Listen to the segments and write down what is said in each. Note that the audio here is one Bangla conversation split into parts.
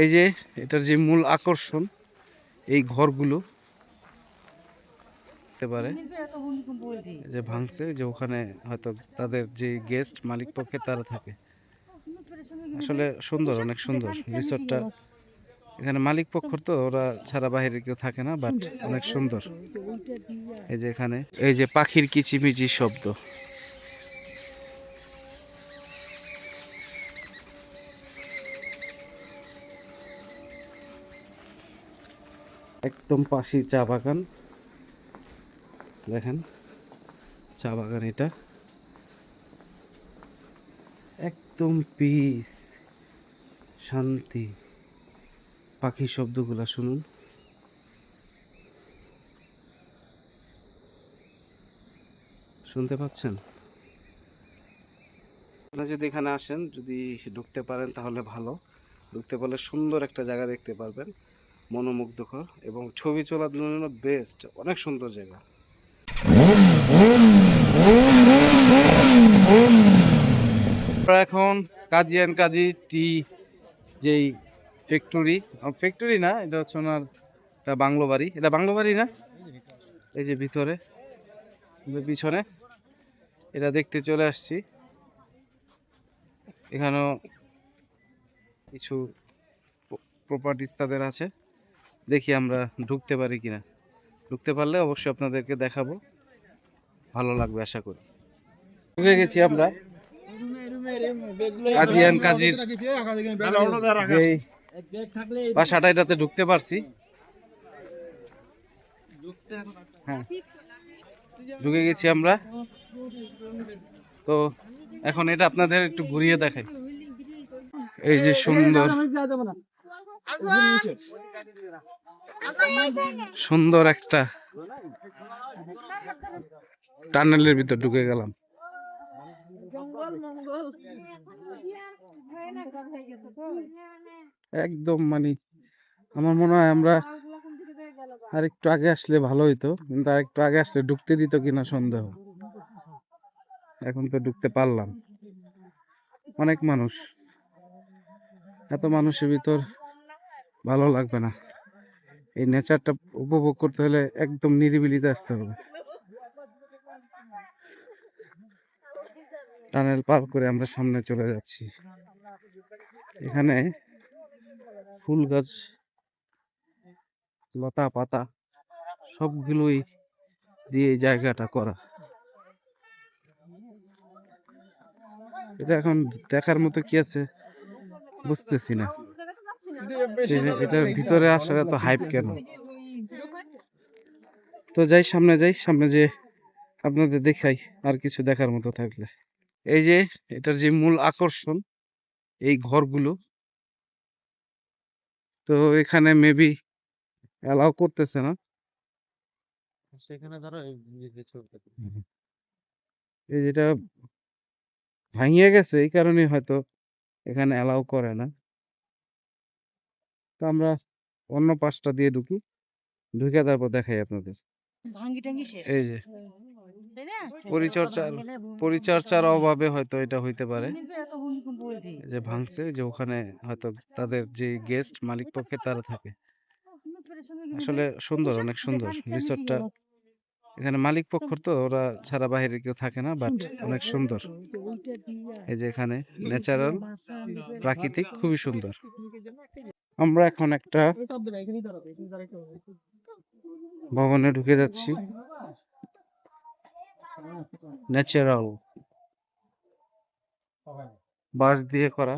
এই যে, এটার যে মূল আকর্ষণ, এই ঘরগুলো পারে। যে ভাঙছে যে ওখানে হয়তো তাদের যে গেস্ট মালিক পক্ষে তারা থাকে। আসলে সুন্দর, অনেক সুন্দর। রিসোর্টটা, এখানে মালিক পক্ষর তো, ওরা ছাড়া বাইরে কেউ থাকে না বাট অনেক সুন্দর। এই যে এখানে, এই যে পাখির কিচিমিচি শব্দ। একদম পাশেই চা বাগান। দেখেন, চা বাগান এটা। একদম পিস শান্তি। পাখির শব্দগুলা শুনুন। শুনতে পাচ্ছেন? আপনারা যদি এখানে আসেন, যদি ঢুকতে পারেন তাহলে ভালো। ঢুকতে পারলে সুন্দর একটা জায়গা দেখতে পারবেন। মনোমুগ্ধকর এবং ছবি তোলার জন্য বেস্ট অনেক সুন্দর জায়গা। এখন কাজী অ্যান্ড কাজী টি যেই ফ্যাক্টরি ফ্যাক্টরি না, এটা হচ্ছে ওনার, এটা বাংলো বাড়ি। এটা বাংলো বাড়ি না? এই যে ভিতরে, পিছনে। এটা দেখতে চলে আসছি। এখানেও কিছু প্রপার্টিস তাদের আছে। দেখি আমরা ঢুকতে পারি কিনা। ঢুকতে পারলে অবশ্যই আপনাদেরকে দেখাবো। ভালো লাগবে আশা করি। ঢুকে গেছি আমরা। কাজী অ্যান্ড বাসাটা এটাতে ঢুকতে পারছি। হ্যাঁ। ঢুকে গেছি আমরা। তো এখন এটা আপনাদের একটু ঘুরিয়ে দেখাই। এই যে সুন্দর। সুন্দর একটা টানেলের ভিতর ঢুকে গেলাম। একদম মানে আমার মনে হয় আমরা আর একটু আগে আসলে ভালো হইতো কিন্তু আর একটু আগে আসলে ঢুকতে দিত কিনা সন্দেহ। এখন তো ঢুকতে পারলাম। অনেক মানুষ। এত মানুষের ভিতর ভালো লাগবে না। এই নেচারটা উপভোগ করতে হলে একদম নিরিবিলিতে আসতে হবে। টানেল পার করে আমরা সামনে চলে যাচ্ছি। এখানে ফুল গাছ, লতা পাতা, সবগুলোই দিয়ে জায়গাটা করা। এটা এখন দেখার মতো কি আছে বুঝতেছি না। এটার ভিতরে আসার এত হাইপ কেন? তো যাই সামনে যাই সামনে যে আপনাদের দেখাই আর কিছু দেখার মতো থাকলে। এই যে এটার যে মূল আকর্ষণ এই ঘরগুলো। তো এখানে মেবি অ্যালাউ করতেছে না। সেখানে ধরো এই এই যেটা ভাঙিয়ে গেছে এই কারণে হয়তো এখানে অ্যালাউ করে না। তো আমরা অন্য পাশটা দিয়ে ঢুকি। ঢুকে তারপর দেখাই আপনাদের। এই যে। না? পরিচর্যার অভাবে হয়তো এটা হইতে পারে। যে ভাঙছে যে ওখানে হয়তো তাদের যে গেস্ট মালিক পক্ষে তারা থাকে। আসলে সুন্দর অনেক সুন্দর। রিসোর্টটা এখানে মালিক পক্ষর তো ওরা ছাড়া বাইরে কেউ থাকে না বাট অনেক সুন্দর। এই যে এখানে ন্যাচারাল প্রাকৃতিক খুবই সুন্দর। আমরা এখন একটা ভবনে ঢুকে যাচ্ছি। ন্যাচারাল বাঁশ দিয়ে করা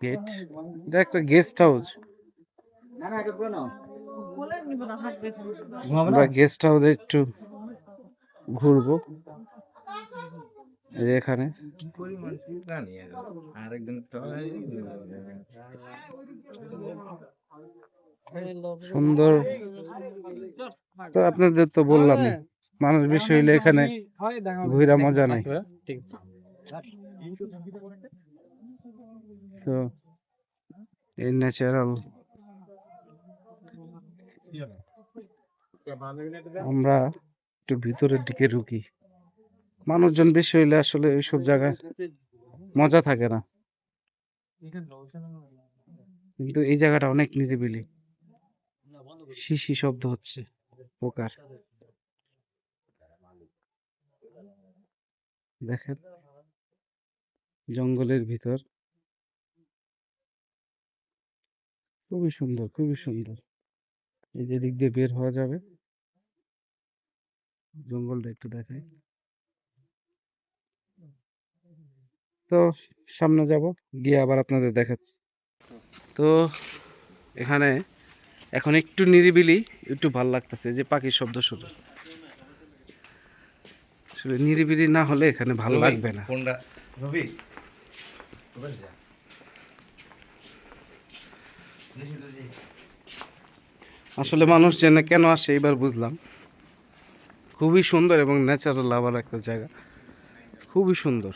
গেট এটা একটা গেস্ট হাউস। আমরা গেস্ট হাউসে একটু ঘুরবো। এখানে। সুন্দর। তো আপনাদের তো বললামই মানুষ বেশি হইলে এখানে ঘুরা মজা নাই। তো এই ন্যাচারাল আমরা একটু ভিতরের দিকে ঢুকি। মানুষজন বেশি হইলে আসলে এইসব জায়গায় মজা থাকে না। কিন্তু এই জায়গাটা অনেক নিরিবিলি। শিশি শব্দ হচ্ছে, পোকার। দেখেন, জঙ্গলের ভিতর। খুবই সুন্দর খুবই সুন্দর। এই যে দিক দিয়ে বের হওয়া যাবে। জঙ্গলটা একটু দেখাই। তো সামনে যাব, গিয়ে আবার আপনাদের দেখাচ্ছি। তো এখানে এখন একটু নিরিবিলি একটু ভালো লাগতেছে যে পাখির শব্দ শুনে। আসলে নিরিবিলি না হলে এখানে ভালো লাগবে না। আসলে মানুষ যেন কেন আসে এবার বুঝলাম। খুবই সুন্দর এবং ন্যাচারাল আবার একটা জায়গা। খুবই সুন্দর।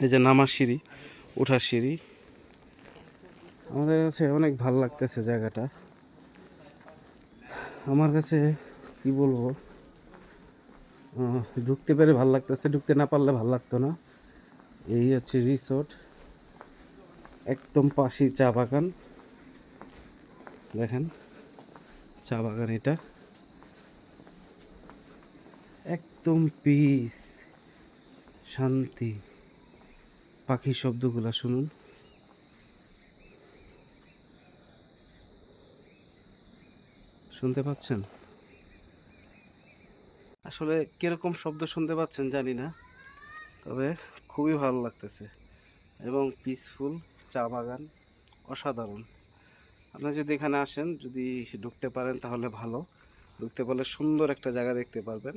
এই যে নামার সিঁড়ি ওঠার সিঁড়ি। আমাদের কাছে অনেক ভালো লাগতেছে জায়গাটা। আমার কাছে, কি বলব? ঢুকতে পেরে ভালো লাগতেছে, ঢুকতে না পারলে ভালো লাগতো না। এই হচ্ছে রিসোর্ট একদম পাশেই চা বাগান। দেখেন, চা বাগান এটা। একদম পিস শান্তি। পাখির শব্দগুলা শুনুন। শুনতে পাচ্ছেন? আসলে কীরকম শব্দ শুনতে পাচ্ছেন জানি না, তবে খুবই ভালো লাগতেছে এবং পিসফুল চা বাগান, অসাধারণ। আপনারা যদি এখানে আসেন, যদি ঢুকতে পারেন তাহলে ভালো। ঢুকতে পারলে সুন্দর একটা জায়গা দেখতে পারবেন,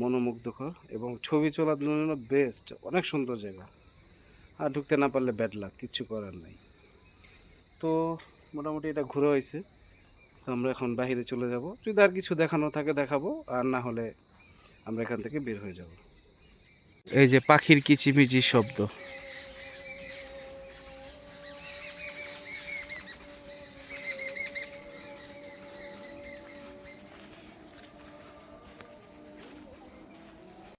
মনোমুগ্ধকর এবং ছবি তোলার জন্য বেস্ট অনেক সুন্দর জায়গা। আর ঢুকতে না পারলে ব্যাড লাক কিচ্ছু করার নাই। তো মোটামুটি এটা ঘুরে হয়েছে। তো আমরা এখন বাইরে চলে যাব। যদি আর কিছু দেখানো থাকে দেখাবো, আর না হলে আমরা এখান থেকে বের হয়ে যাব। এই যে পাখির কিচিমিচি শব্দ।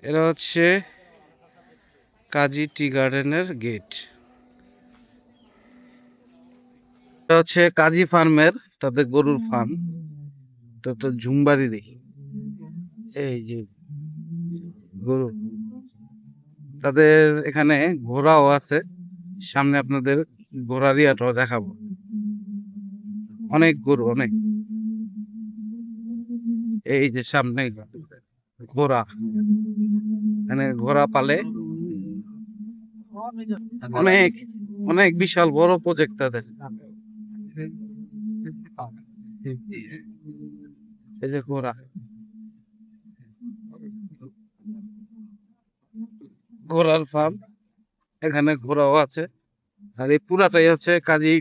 এরা হচ্ছে কাজী টি গার্ডেনের গেট। এটা হচ্ছে কাজী ফার্মের তাদের গরুর ফার্ম এটা তো ঝুমবাড়ি দেখি। এই যে গরু। তাদের এখানে ঘোড়াও আছে। সামনে আপনাদের ঘোড়ার ইয়াটাও দেখাবো। অনেক গরু, অনেক। এই যে সামনে ঘোড়া। এখানে ঘোড়া পালে অনেক অনেক বিশাল বড় প্রজেক্ট তাদের। যে ঘোড়া। ঘোড়ার ফার্ম এখানে ঘোড়াও আছে। আর এই পুরাটাই হচ্ছে কাজী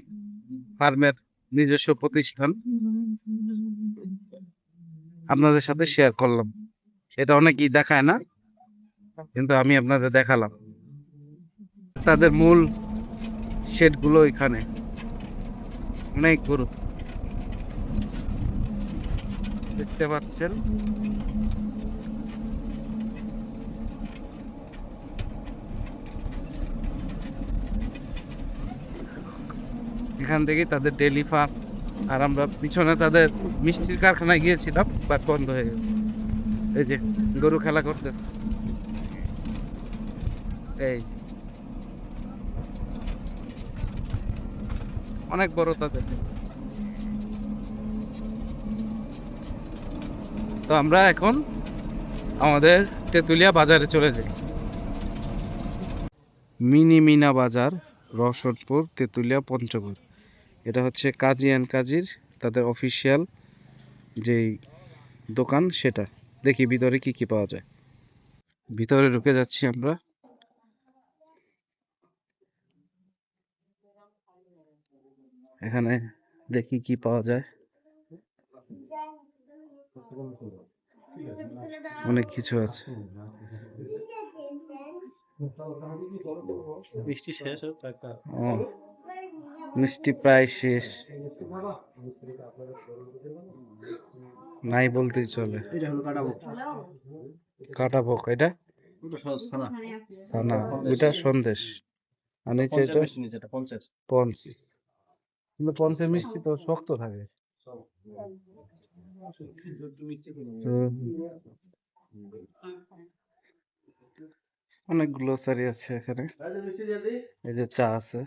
ফার্মের নিজস্ব প্রতিষ্ঠান। আপনাদের সাথে শেয়ার করলাম। এটা অনেকেই দেখায় না কিন্তু আমি আপনাদের দেখালাম। তাদের মূল শেডগুলো এখানে। অনেক গরু। দেখতে পাচ্ছেন। এখান থেকে তাদের ডেলি ফার্ম। আর আমরা পিছনে তাদের মিষ্টির কারখানায় গিয়েছিলাম, বাট বন্ধ হয়ে গেছে। এই যে, গরু খেলা করতেছে। এই। অনেক বড় তাদের। তো আমরা এখন আমাদের তেঁতুলিয়া বাজারে চলে যাই। মিনি মিনা বাজার, রসদপুর, তেঁতুলিয়া, পঞ্চগড়। এটা হচ্ছে কাজী অ্যান্ড কাজীর তাদের অফিসিয়াল যেই দোকান সেটা। দেখি ভিতরে কি কি পাওয়া যায়। ভিতরে ঢুকে যাচ্ছি আমরা। এখানে দেখি কি পাওয়া যায়। অনেক কিছু আছে। বৃষ্টি শেষ ও মিষ্টি প্রায় শেষ। নাই বলতেই চলে। এটা কাটাবো। এটা? ওটা সানা ওইটা সন্দেশ। আর নিচে পঞ্চাশ এটা? মিষ্টি নিচে এটা পঞ্চাশ। পঞ্চ কিন্তু পঞ্চের মিষ্টি তো শক্ত থাকে। তো অনেক গ্লোসারি আছে এখানে। এই যে চা আছে।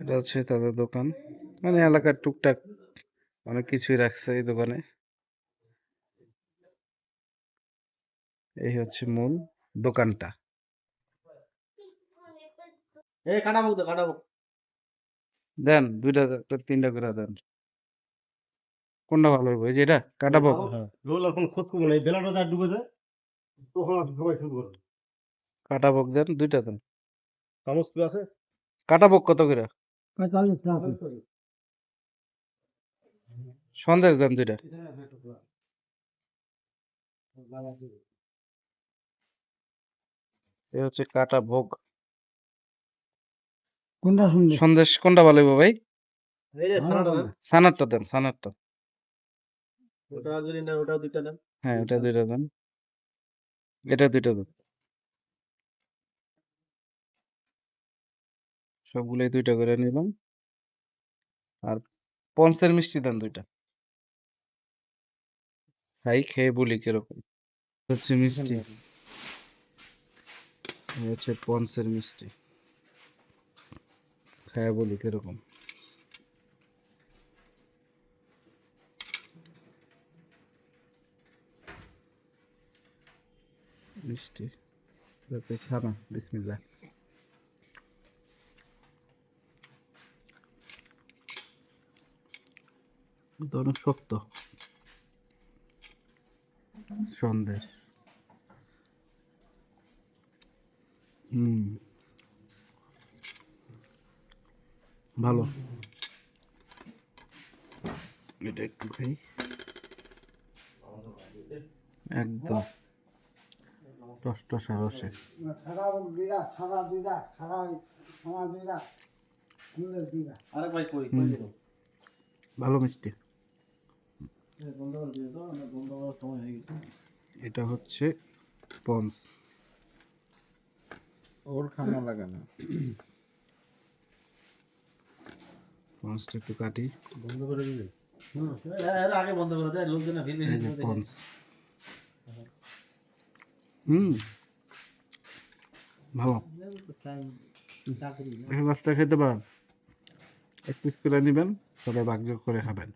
এটা হচ্ছে তাদের দোকান। মানে এলাকার টুকটাক অনেক কিছুই রাখছে এই দোকানে। এই হচ্ছে মূল দোকানটা। এই কাটাবো তো কাটাবো দেন দুইটা একটা তিনটা করে দেন। কোনটা ভালো হবে? এই যে এটা কাটাবো রোল এখন খোঁজ করব না এই বেলাটা যা ডুবে যায় তখন আর সবাই শুরু করবে কাটাবক দেন দুইটা দেন। চামচ কি আছে কাটাবক কত করে? সন্দেশ দেন দুইটা। এই হচ্ছে কাটা ভোগ। কোনটা শুনবে সন্দেশ কোনটা ভালো হবে ভাই? সানারটা দেন সানারটা। ওটা যদি নেন ওটাও দুইটা দেন। হ্যাঁ দুইটা দেন। এটা দুইটা দেন। সবগুলোই দুইটা করে নিলাম। আর পঞ্চের মিষ্টি দেন দুইটা। খাই খেয়ে বলি কীরকম। হচ্ছে মিষ্টি। হচ্ছে পঞ্চের মিষ্টি। খায়া বলি কীরকম? মিষ্টি। হচ্ছে ছানা বিসমিল্লাহ। এটা অনেক শক্ত। সন্দেশ। হুম। ভালো। এটা একটু খাই। একদম। রসে। কই দেবো ভালো মিষ্টি। এটা হচ্ছে পন্স। ওর খানা লাগে একটু কাটি। বন্ধ করে দিবে? এর আগে বন্ধ করে দেয় লোকজন ভিড় এই যে হুম। ভালো। এই মাছটা খেতে পারেন। এক পিস করে নেবেন সবাই ভাগ্য করে খাবেন।